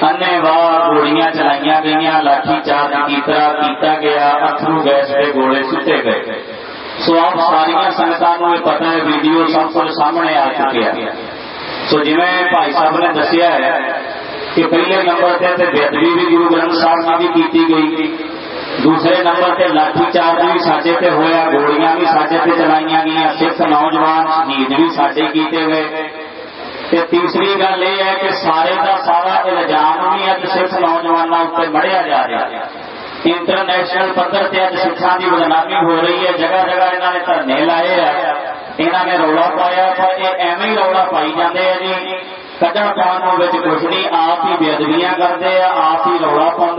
انے وار گولیاں چلائی گئی لاٹھی چارج کیتا کیتا گیا اترو گیس کے گولے سٹے گئے سو آپ ساری سنگتوں یہ پتہ ہے ویڈیو سب کو سامنے آ چکی سو جی بھائی صاحب نے دسیا ہے کہ پہلے نمبر تے بےدبی بھی گرو گرنتھ صاحب کی گئی دوسرے نمبر تے لاٹھی چارج بھی ساڈے تے ہویا گولیاں بھی ساڈے تے چلائی گئی سکھ نوجوان شہید بھی ساڈے کیتے ہوئے تیسری گل یہ ہے کہ سارے کا سارا الزام بھی اج سکھ نوجوانوں اتنے بڑھیا جا رہا ہے۔ انٹرنیشنل پدھر سے اج سکھان کی بدنامی ہو رہی ہے۔ جگہ جگہ انہوں نے دھرنے لائے ہے۔ یہاں نے رولا پایا پر یہ ایویں رولا پائی جاتے ہیں جی۔ کدم پاؤن کچھ نہیں، آپ ہی بےدبیاں کرتے ہیں، آپ ہی رولا پاؤں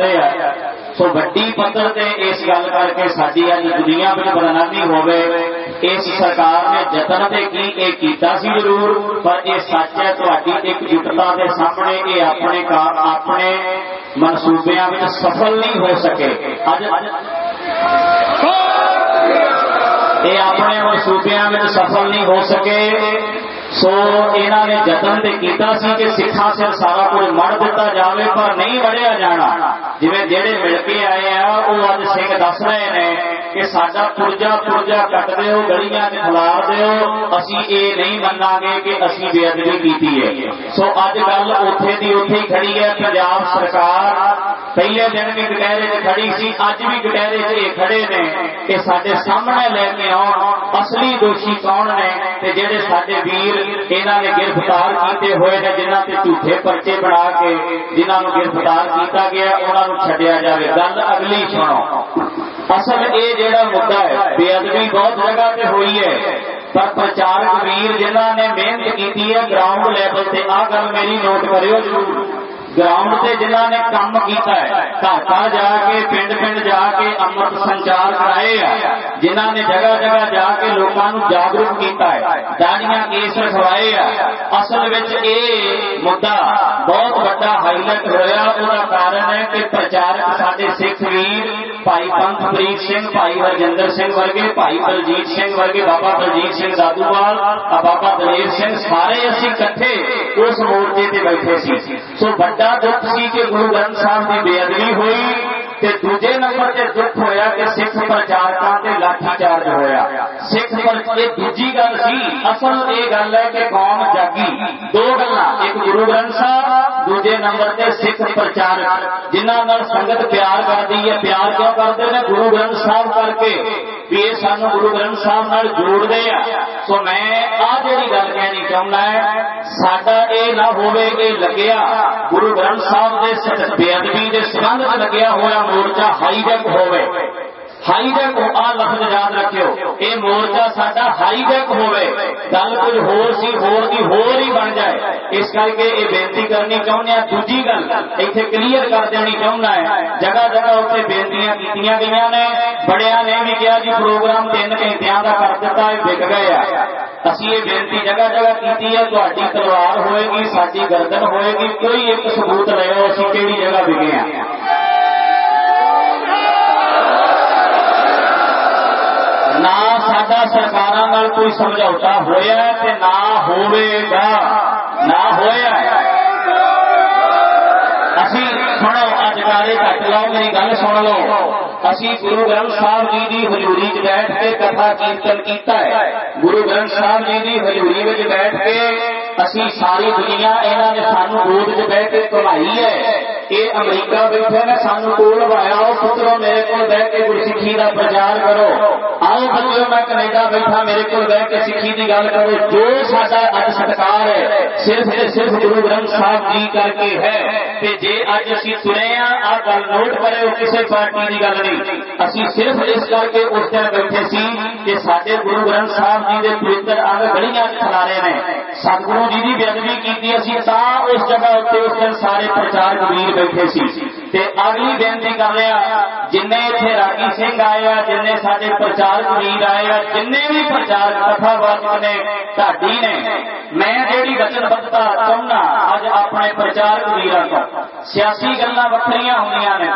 سو وی پدھر سے اس گل کر کے ساری اج دنیا بھی بدنامی ہوئے اس سرکار نے جتن سے کی یہ کیتا سی ضرور، پر یہ سچ ہے تہاڈی ایک جٹتا سامنے یہ اپنے کار، اپنے منصوبیاں وچ سفل نہیں ہو سکے۔ یہ اپنے منصوبیاں میں سفل نہیں ہو سکے۔ سو انہوں نے جتن تے کیا سی کہ سکھا سے سارا کچھ مر دتا جائے پر نہیں وڑیا جانا۔ جی جہے مل کے آئے ہیں وہ اج سکھ دس رہے ہیں کہ ساڈا پورجا پرجا کٹ دو گلیاں کھلار دو اسی اے نہیں مننا گے کہ اسی بے ادبی کیتی ہے۔ سو اج گل اوتھے دی اوتھے کھڑی ہے، پنجاب سرکار۔ پہلے دن بھی گٹہرے تے کھڑی سی، اج بھی گٹہرے تے کھڑے نے کہ سارے سامنے لے کے آن اصلی دوشی کون نے؟ تے جڑے ساڈے ویر انہاں نے گرفتار کیتے ہوئے نے، جنہاں تے جھوٹے پرچے بنا کے جنہاں نو گرفتار کیا گیا انہوں نو چھڈیا جاوے۔ گل اگلی سنو۔ اصل یہ جڑا مدعا ہے بے ادبی بہت جگہ تے ہوئی ہے۔ پر پرچار کبیر جنہ نے محنت کی ہے، گراؤنڈ لیول تے، آ گل میری نوٹ کریو گراؤنڈ سے جنہ نے کام کیا ہے گھاٹا جا کے پنڈ پنڈ جا کے، امرت سنچار کرائے ਜਾ ਜਿਨ੍ਹਾਂ ਨੇ ਜਗ੍ਹਾ ਜਗ੍ਹਾ ਜਾ ਕੇ ਲੋਕਾਂ ਨੂੰ ਜਾਗਰੂਕ ਕੀਤਾ ਹੈ। ਦਾੜੀਆਂ ਕੇਸ ਰਖਵਾਏ ਆ। ਅਸਲ ਵਿੱਚ ਇਹ ਮੁੱਦਾ ਬਹੁਤ ਵੱਡਾ ਹਾਈਲਾਈਟ ਹੋਇਆ। ਉਹਦਾ ਕਾਰਨ ਹੈ ਕਿ ਪ੍ਰਚਾਰਕ ਸਾਡੇ ਸਿੱਖ ਵੀਰ ਭਾਈ ਪੰਥਪ੍ਰੀਤ ਸਿੰਘ, ਭਾਈ ਹਰਜਿੰਦਰ ਸਿੰਘ ਵਰਗੇ, ਭਾਈ ਬਲਜੀਤ ਸਿੰਘ ਵਰਗੇ, ਬਾਬਾ ਬਲਜੀਤ ਸਿੰਘ ਦਾਦੂਵਾਲ ਆ ਬਾਬਾ ਦਲੇਰ ਸਿੰਘ, ਸਾਰੇ ਅਸੀਂ ਇਕੱਠੇ ਉਸ ਮੋਰਚੇ ਤੇ ਬੈਠੇ ਸੀ। ਸੋ ਵੱਡਾ ਦੁੱਖ ਸੀ ਕਿ ਗੁਰੂ ਗ੍ਰੰਥ ਸਾਹਿਬ ਦੀ ਬੇਅਦਬੀ ਹੋਈ। دوجے نمبر سے دکھ ہویا کہ سکھ پرچار تے لاٹھی چارج ہویا سکھ پر یہ دوجی گل سی اصل یہ گل ہے کہ قوم جاگی دو گلاں ایک گرو گرنتھ صاحب دوجے نمبر تے سکھ پرچار جنہوں سنگت پیار کردی ہے پیار کیوں کردے نے گرو گرنتھ صاحب کر کے بھی یہ گرو گرنتھ صاحب جوڑ دے سو میں آ جڑی گل کہنی چاہنا ہے ساڈا اے نہ ہوے کہ لگیا گرو گرنتھ صاحب دے بے ادبی سبند لگیا ہوا مورچا ہائی جیک ہوئے ہائی جیک آ لفظ یاد رکھو یہ مورچا ساڈا ہائی جیک ہوئے کچھ ہور سی، ہور ہی بن جائے. اس کر کے یہ بےنتی کرنی چاہتے ہیں دوجی گل. ایتھے کلیئر کر دینی چاہتا ہے. جگہ جگہ اتنے بےنتی کی گئی نے. بڑیا نے بھی کیا جی پروگرام تین گھنٹیاں کا کر دیتا ہے بک گئے اسی یہ بےنتی جگہ جگہ کی ہے تہاڈی تلوار ہوئے گی ساری گردن ہوئے گی کوئی ایک سبوت لے اسی کیڑی جگہ بگے ہیں سڈا سرکار کوئی سمجھوتا ہوا تے نہ ہوگا نہ ہوا سنو اج گالے کٹ لو میری گل سن لو اسی گرو گرنتھ صاحب جی کی ہزوری چ بیٹھ کے کتھا کیرتن کیتا ہے گرو گرنتھ صاحب جی کی ہزوری بیٹھ کے اسی ساری دنیا انہوں نے سانو گود بہ کے کمائی ہے یہ امریکہ بیٹھے نے سان کول پایا پترو میرے کو بہ کے سکھی کا پرچار کرو آؤ بچوں میں کینیڈا بیٹھا میرے کو بہ کے سکھی کی گل کرو جو سارا اج ستکار ہے صرف صرف گرو گرنتھ صاحب جی کر کے ہے کہ جی اج اسی ہاں آ گل نوٹ کرے کسی پارٹی کی گل نہیں اسی صرف اس کر کے اٹھے بیٹھے سی کہ سارے گرو گرنتھ صاحب جی کے پوتر آگے گلیاں چلا رہے ہیں ستگرو جی کی بےدبی کی اسی تا اس جگہ اتنے اس دن سارے پرچار کبیر بیٹھے سی۔ اگلی بےنتی کر رہا جن اتنے راگی سنگھ آئے آ جن سارے پرچار کبیر آئے آ جن بھی پرچار کتھا واچک نے ڈاڈی نے۔ میں جیڑی وچن بنتا چاہنا اج اپنے پرچار کبیر سیاسی گلا وکری ہوں نے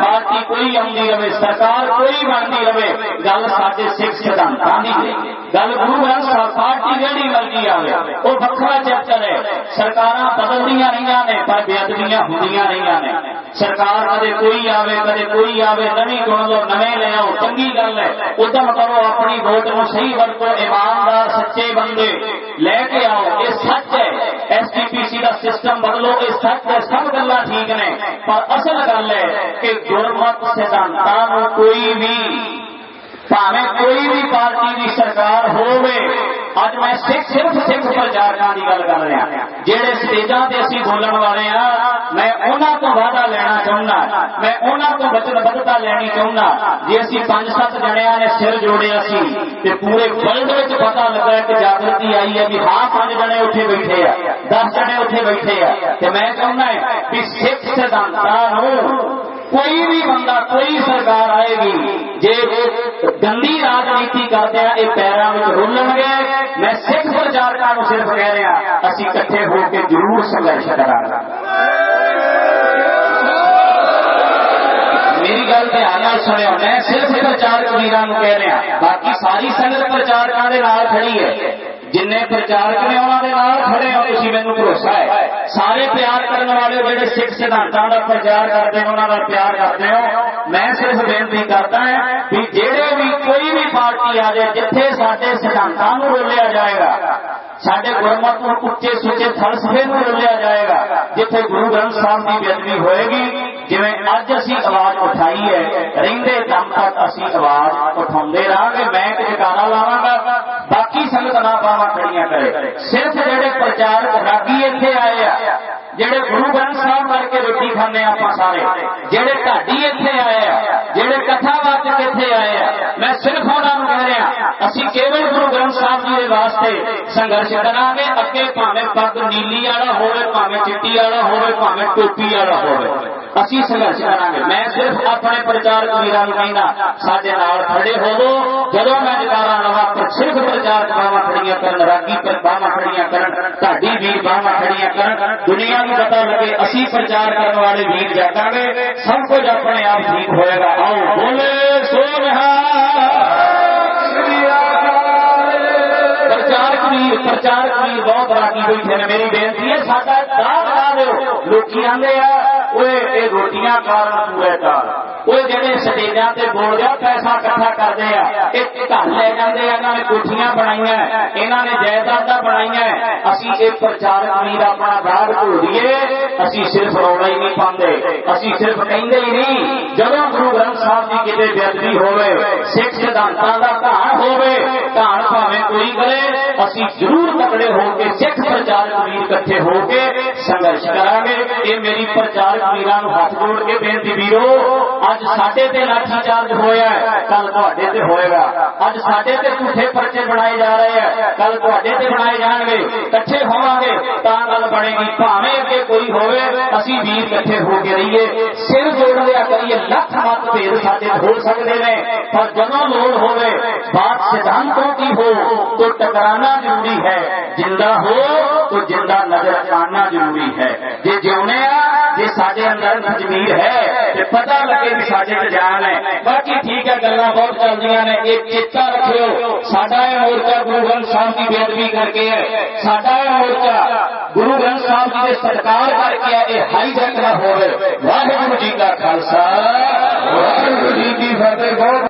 کوئی آدھی رہے سرکار کوئی بنتی رہے گل سارے سکھ سدھانت کی گل گرو گرنتھ صاحب پارٹی جہی مرضی آئے وہ وکرا چیپٹر ہے سرکار بدلتی رہی نے پر بےدبیاں ہوں رہی نے سرکار کدے کوئی آئے کدے کوئی آئے نویں گن لو نویں لے آؤ چنگی گل ہے ادھر کرو اپنی ووٹ کو صحیح ورتو ایماندار سچے بندے لے کے آؤ یہ سچ ہے ایس ٹی پی سی کا سسٹم بدلو یہ سچ ہے سب گلا ٹھیک نے پر اصل گل ہے کہ گرمت سدھانتوں کوئی بھی پاوے کوئی بھی پارٹی کی سرکار ہوے اج میں سکھ صرف سکھ پرچارکاں کی گل کر رہا جہے سٹیجاں تے اسی بولن والے ہاں میں انہاں تو وعدہ لینا چاہنا میں انہاں تو بچن بدتا لینی چاہنا جی اسی پانچ سات جنیا نے سر جوڑیا سی پورے ورلڈ وچ پتہ لگا کہ جاگرتی آئی ہے کہ ہاں پانچ جنے اٹھے بیٹھے ہیں دس جنے اٹھے بیٹھے ہیں میں چاہنا ہے کہ سکھ سدھانتاں نوں کوئی بھی بندہ کوئی سرکار آئے گی۔ جی گندی راجنیتی کرتے ہیں، یہ پیروں میں رولن گے۔ میں سکھ پرچارکوں صرف کہہ رہا ابھی کٹھے ہو کے ضرور سنگرش کرا میری گل دھیان سنیا میں صرف پرچارک ویران کہہ رہا باقی ساری سنگت پرچارکوں کے کھڑی ہے۔ جن پرچارک نے انہوں نے نال کھڑے ہو تھی مینو بھروسہ ہے سارے پیار کرنے والے جہے سکھ سدھانتوں کا پرچار کرتے ہیں انہوں کا پیار کرتے ہو میں صرف بےنتی کرتا ہے کہ جہے بھی کوئی بھی پارٹی آ جائے جیتے سارے سدھانتوں رولیا جائے گا سارے گرمت اچے سچے فلسفے رولیا جائے گا جیتے گرو گرنتھ صاحب کی بےدمی ہوئے گی جی اج اسی آواز اٹھائی ہے رہندے دم تک اسی آواز اٹھا رہا کہ میں جگانا لاوا گا باقی سنگت نہ پاوا کھڑیاں کرے صرف جہے پرچارک راگی اتنے آئے آ جہے گرو گرنتھ صاحب کر کے روٹی کھانے آپ سارے جہے ڈاڈی اتنے آئے آ جہے کتھا واچک اتنے آئے آ میں صرف انہوں نے کہہ رہا اسی کیول گرو کامیابی واسطے سنگرش کرا گے اگے پاوے پگ نیلی والا ہوئے پاوے چٹی والا ہوئے پاوے ٹوپی والا ہوئے اسی سنگرش کرا گے میں صرف اپنے ویران نال کھڑے ہوو میں نکارا پر صرف پرچارک کھڑیاں کرن، راگی کھڑیاں کرن کھڑیاں کرن۔ دنیا بھی پتا لگے اسی پرچار کرنے والے ویر جاتا گے۔ سب کچھ اپنے آپ ٹھیک ہوئے گا۔ آؤ بولے سو کی پرچار کی بہت بڑا کی بیٹھے نے میری بےنتی ہے ساڈا داغ لا دو لوکی آدھے روٹیاں کارن پورے کار۔ وہ جہے سٹیجا بولیا پیسہ کٹھا کرتے ہیں یہ گھر لے جاتے یہاں نے کوٹیاں بنائی یہاں نے جائیداد بنائی اسی یہ پرچارک میر اپنا باغ بھول اسی صرف رونا ہی نہیں پاندے، اسی صرف کہندے ہی نہیں جب گرو گرنتھ صاحب جی کی کتنے بےدبی ہوے سکھ سدھانتوں کا دھان ہوے دھان پاوے کوئی کرے اسی ضرور تکڑے ہو کے سکھ پرچار میر کٹھے ہو کے سنگرش کرا گے یہ میری پرچارک میرا ہاتھ جوڑ کے بےنتی رو اج ساڈے تے لاٹھی چارج ہویا ہے کل تواڈے تے ہوئے گا اج ساڈے تے جھوٹے پرچے بنائے جا رہے ہیں کل تواڈے تے بنائے جان گے کٹھے ہوواں گے تاں گل بنے گی بھاویں اگے کوئی ہوئے اسی ویر کٹھے ہو کے رہیے سر جوڑ لیا کریے لکھ مت بھید ساڈے ہو سکدے نے پر جنوں لوڑ ہوئے بات سدھانتوں کی ہو تو ٹکرانا ضروری ہے زندہ ہو تو زندہ نظر آنا ضروری ہے جی جیونے یہ سارے اندر ہے کہ لگے بھی سارے جان ہے۔ باقی ٹھیک ہے گلا بہت کر دیا نے چیتا رکھو ساڈا یہ مورچا گرو گرنتھ صاحب کی بےدبی کر کے۔ ہے ساڈا گرو گرنتھ صاحب جی کی سرکار کر کے یہ ہائی جنگ نہ ہو واحد جی کا خالصہ واحگ جی کی فتح بہت